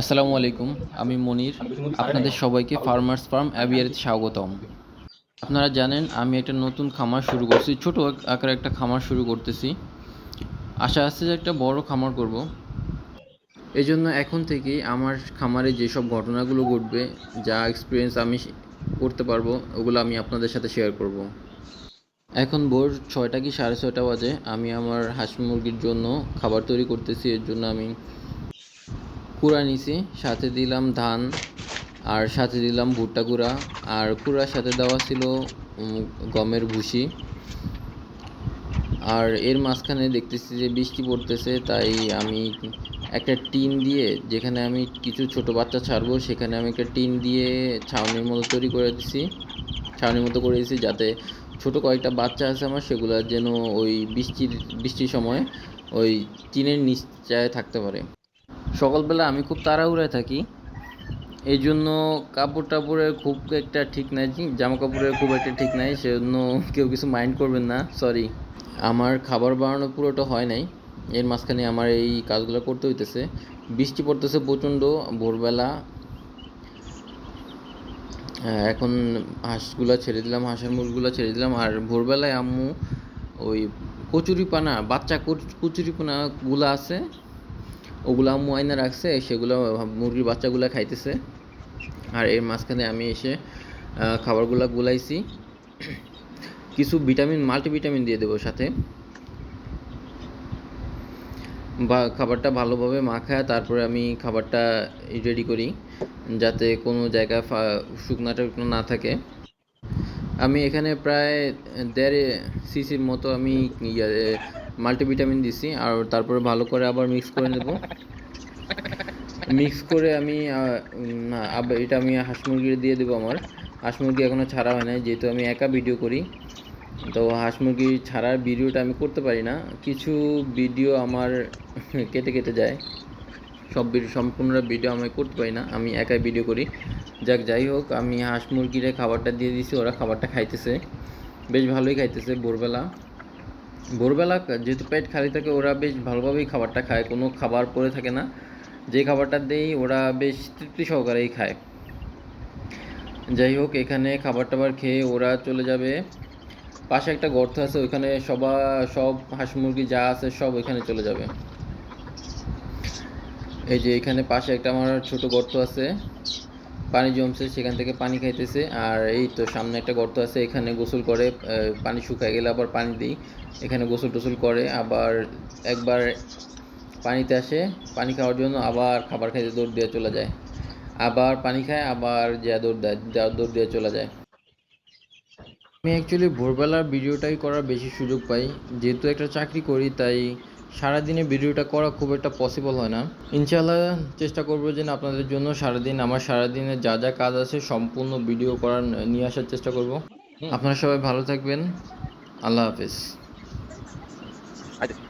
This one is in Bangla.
আসসালামু আলাইকুম, আমি মনির। আপনাদের সবাইকে ফার্মার্স ফার্ম অ্যাবিয়ারিতে স্বাগতম। আপনারা জানেন, আমি একটা নতুন খামার শুরু করছি, ছোট আকারে একটা খামার শুরু করতেছি। আশা আছে যে একটা বড় খামার করব। এই জন্য এখন থেকেই আমার খামারে যেসব ঘটনাগুলো ঘটবে, যা এক্সপিরিয়েন্স আমি করতে পারব, ওগুলো আমি আপনাদের সাথে শেয়ার করব। এখন ভোর ছয়টা কি সাড়ে ছয়টা বাজে, আমি আমার হাঁস মুরগির জন্য খাবার তৈরি করতেছি, এর জন্য আমি কুড়া নিছি, সাথে দিলাম ধান, আর সাথে দিলাম ভুট্টা কুড়া, আর কুড়ার সাথে দেওয়া ছিল গমের ভুসি। আর এর মাঝখানে দেখতেছি যে বৃষ্টি পড়তেছে, তাই আমি একটা টিন দিয়ে, যেখানে আমি কিছু ছোট বাচ্চা ছাড়বো, সেখানে আমি একটা টিন দিয়ে ছাউনির মতো তৈরি করে দিছি। ছাউনির মতো করে দিয়েছি যাতে ছোট কয়েকটা বাচ্চা আছে আমার, সেগুলো যেন ওই বৃষ্টির বৃষ্টির সময় ওই টিনের নিচটায় থাকতে পারে। সকালবেলা আমি খুব তাড়াহুড়ায় থাকি। এই জন্য কাপড় টাপড়ের খুব একটা ঠিক নাই জামা কাপড়ের খুব একটা ঠিক নাই সেজন্য কেউ কিছু মাইন্ড করবেন না সরি। আমার খাবার বানানো পুরোটা হয় নাই এর মাঝখানে আমার এই কাজগুলো করতে হইতেছে। বৃষ্টি পড়তেছে প্রচণ্ড ভোরবেলা। হ্যাঁ, এখন হাঁসগুলো ছেড়ে দিলাম হাঁসের মুরগিগুলো ছেড়ে দিলাম আর ভোরবেলায় আম্মু ওই কচুরিপানা বাচ্চা কচু- কচুরিপানাগুলো আছে ওগুলো আম্মু আইনা রাখছে, সেগুলো, মুরগির বাচ্চাগুলো খাইতেছে। আর এর মাঝখানে আমি এসে খাবারগুলো গুলাইছি। কিছু ভিটামিন, মাল্টিভিটামিন দিয়ে দেবো সাথে। বা খাবারটা ভালোভাবে মাখায় তারপরে আমি খাবারটা রেডি করি, যাতে কোনো জায়গায় ফা- শুকনা টুকনো না থাকে। আমি এখানে প্রায় দেড় সিসির মতো আমি মাল্টিভিটামিন দিছি, আর তারপরে ভালো করে আবার মিক্স করে নেব। মিক্স করে আমি এটা আমি হাঁস মুরগি দিয়ে দেবো আমার। হাঁস মুরগি এখনও ছাড়া হয় নাই, যেহেতু আমি একা ভিডিও করি। তো হাঁস মুরগি ছাড়ার ভিডিওটা আমি করতে পারি না। কিছু ভিডিও আমার কেটে কেটে যায়। সব ভিডিও সম্পূর্ণ ভিডিও আমি করতে পারি না। আমি একাই ভিডিও করি। যাক, যাই হোক, আমি হাঁস মুরগিরে খাবারটা দিয়ে দিছি, ওরা খাবারটা খাইতেছে। বেশ ভালোই খাইতেছে ভোরবেলা। ভোরবেলা যেহেতু পেট খালি থাকে, ওরা বেশ ভালোভাবেই খাবারটা খায়। কোনো খাবার পড়ে থাকে না। যে খাবারটা দেই, ওরা বেশ তৃপ্তি সহকারেই খায়। যাই হোক, এখানে খাবার টাবার খেয়ে ওরা চলে যাবে। পাশে একটা গর্ত আছে, ওইখানে সবা, সব হাঁস মুরগি যা আছে সব ওইখানে চলে যাবে। এই যে এখানে পাশে একটা আমার ছোট গর্ত আছে। পানি জমছে, সেখান থেকে পানি খাইতেছে। আর এই তো সামনে একটা গর্ত আছে, এখানে গোসল করে পানি শুকায় গেলে আবার পানি দিই। এখানে গোসল টোসল করে, আবার একবার পানিতে আসে, পানি খাওয়ার জন্য আবার খাবার খাইতে দৌড় দিয়ে চলে যায়। আবার পানি খায়, আবার যা দৌড় দেয়, যা দৌড় দিয়ে চলে যায়। আমি অ্যাকচুয়ালি ভোরবেলার ভিডিওটাই করার বেশি সুযোগ পাই। যেহেতু একটা চাকরি করি, তাই সারাদিনে ভিডিওটা করা খুব একটা পসিবল হয় না। ইনশাল্লাহ চেষ্টা করব যে আপনাদের জন্য সারাদিন আমার সারাদিনে যা যা কাজ আছে সম্পূর্ণ ভিডিও করার নিয়ে আসার চেষ্টা করব। আপনারা সবাই ভালো থাকবেন। আল্লাহ হাফিজ। আচ্ছা।